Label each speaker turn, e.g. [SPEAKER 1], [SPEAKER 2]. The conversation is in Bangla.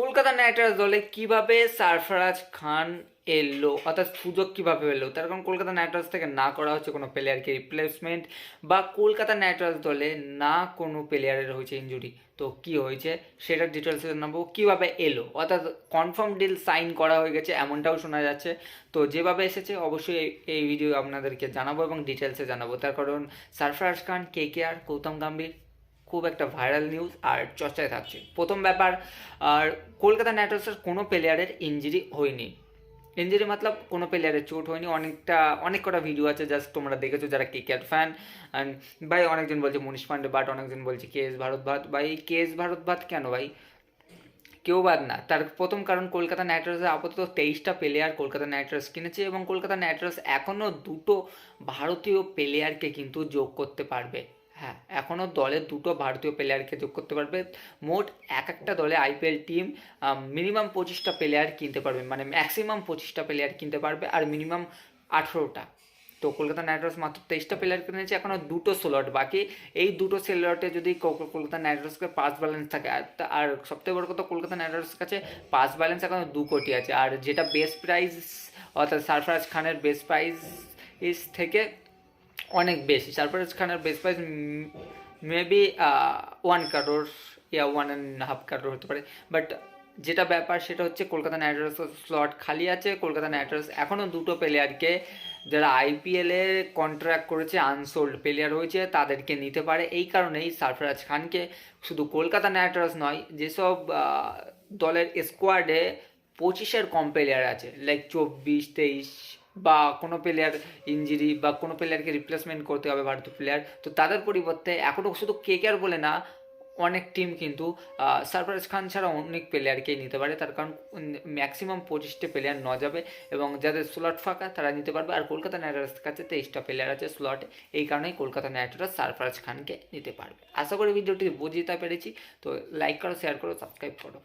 [SPEAKER 1] কলকাতা নাইট রাইডার্স দলে কীভাবে সারফরাজ খান এলো, অর্থাৎ সুযোগ কীভাবে এলো, তার কারণ কলকাতা নাইট রাইডার্স থেকে না করা হচ্ছে কোনো প্লেয়ারকে রিপ্লেসমেন্ট বা কলকাতা নাইট রাইডার্স দলে না কোনো প্লেয়ারের হয়েছে ইঞ্জুরি তো কি হয়েছে? সেটার ডিটেলসে জানাব। কীভাবে এলো? অর্থাৎ কনফার্ম ডিল সাইন করা হয়ে গেছে, এমনটাও শোনা যাচ্ছে। তো যেভাবে এসেছে, অবশ্যই এই- এই ভিডিও আপনাদেরকে জানাব এবং ডিটেলসে জানাব। তার কারণ সারফরাজ খান, কে কে আর, গৌতম গম্ভীর খুব একটা ভাইরাল নিউজ আর চর্চায় থাকছে। প্রথম ব্যাপার, আর কলকাতা নাইট কোনো প্লেয়ারের ইঞ্জুরি হয়নি। ইঞ্জুরি মতলব কোনো প্লেয়ারের চোট হয়নি। অনেকটা, অনেক কটা ভিডিও আছে জাস্ট তোমরা দেখেছ যারা কেকেআর ফ্যান অ্যান্ড ভাই অনেকজন বলছে মনীষ পান্ডে বাট, অনেকজন বলছে কে এস ভারত ভাত। ভাই কে এস ভারত ভাত কেন ভাই? কেউ বাদ না। তার প্রথম কারণ কলকাতা নাইট রাইডার্সে আপাতত তেইশটা প্লেয়ার কলকাতা নাইট রাইডার্স কিনেছে এবং কলকাতা নাইট রাইডার্স এখনও দুটো ভারতীয় প্লেয়ারকে কিন্তু যোগ করতে পারবে। হ্যাঁ এখনও দলে দুটো ভারতীয় প্লেয়ারকে যোগ করতে পারবে। মোট এক একটা দলে আইপিএল টিম মিনিমাম পঁচিশটা প্লেয়ার কিনতে পারবে। মানে ম্যাক্সিমাম পঁচিশটা প্লেয়ার কিনতে পারবে আর মিনিমাম আঠেরোটা। তো কলকাতা নাইট রাইডার্স মাত্র তেইশটা প্লেয়ার কিনেছে এখনও দুটো স্লট বাকি। এই দুটো স্লটে যদি কলকাতা নাইট রাইডার্সকে পাস ব্যালেন্স থাকে, আর সবথেকে বড় কথা কলকাতা নাইট রাইডার্সের কাছে পাস ব্যালেন্স এখনও দু কোটি আছে। আর যেটা বেস্ট প্রাইস অর্থাৎ সারফরাজ খানের বেস্ট প্রাইস থেকে অনেক বেশি। সারফরাজ খানের বেস্ট প্রাইস মেবি ওয়ান কারোর ইয়া ওয়ান অ্যান্ড হাফ কারোর হতে পারে। বাট যেটা ব্যাপার সেটা হচ্ছে কলকাতা নাইট রাইডার্স স্লট খালি আছে, কলকাতা নাইট রাইডার্স এখনও দুটো প্লেয়ারকে যারা আইপিএলে কন্ট্রাক্ট করেছে আনসোল্ড প্লেয়ার হয়েছে, তাদেরকে নিতে পারে। এই কারণেই সারফরাজ খানকে শুধু কলকাতা নাইট রাইডার্স নয়, যেসব দলের স্কোয়াডে পঁচিশের কম প্লেয়ার আছে লাইক চব্বিশ, তেইশ বা কোনো প্লেয়ার ইঞ্জুরি বা কোনো প্লেয়ারকে রিপ্লেসমেন্ট করতে হবে ভারতীয় প্লেয়ার তো তাদের পরিবর্তে এখনও শুধু কে কেকেআর বলে না, অনেক টিম কিন্তু সারফরাজ খান ছাড়া অনেক প্লেয়ারকেই নিতে পারে। তার কারণ ম্যাক্সিমাম পঁচিশটা প্লেয়ার ন যাবে এবং যাদের স্লট ফাঁকা তারা নিতে পারবে। আর কলকাতা নাইট রাইডার্সের কাছে তেইশটা প্লেয়ার আছে স্লটে এই কারণেই কলকাতা নাইট রাইডার্স সারফরাজ খানকে নিতে পারবে। আশা করি ভিডিওটি বুঝতে পেরেছি। তো লাইক করো শেয়ার করো সাবস্ক্রাইব করো।